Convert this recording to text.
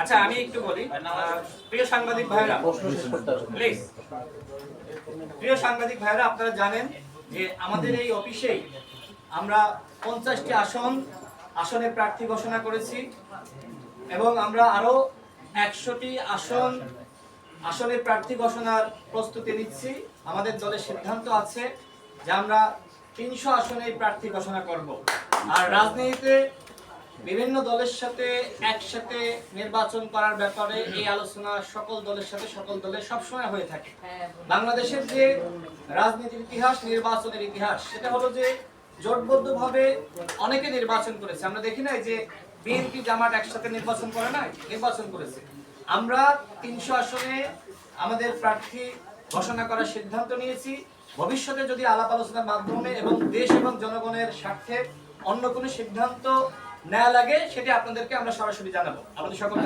আচ্ছা আমি একটু বলি। প্রিয় সাংবাদিক ভাইরা প্রশ্ন শেষ করতে হবে। প্লিজ প্রিয় সাংবাদিক ভাইরা আপনারা জানেন যে আমাদের এই অফিসেই আমরা পঞ্চাশটি আসন আসনে প্রার্থী ঘোষণা করেছি এবং আমরা আরও একশোটি আসন আসনের প্রার্থী ঘোষণার প্রস্তুতি নিচ্ছি। আমাদের দলের সিদ্ধান্ত আছে যে আমরা তিনশো আসনে প্রার্থী ঘোষণা করব। আর রাজনীতিতে বিভিন্ন দলের সাথে একসাথে নির্বাচন করার ব্যাপারে এই আলোচনা সকল দলের সাথে, সকল দলের সবসময় হয়ে থাকে। বাংলাদেশের যে রাজনীতির ইতিহাস, নির্বাচনের ইতিহাস, সেটা হলো যে জোটবদ্ধভাবে অনেকে নির্বাচন করেছে। আমরা দেখি নাই যে বিএনপি, জামাত একসাথে নির্বাচন করে নাই? নির্বাচন করেছে। আমরা তিনশো আসনে আমাদের প্রার্থী ঘোষণা করার সিদ্ধান্ত নিয়েছি। ভবিষ্যতে যদি আলাপ আলোচনার মাধ্যমে এবং দেশ এবং জনগণের স্বার্থে অন্য কোনো সিদ্ধান্ত নেওয়া লাগে সেটি আপনাদেরকে আমরা সরাসরি জানাব আপনাদের সকলকে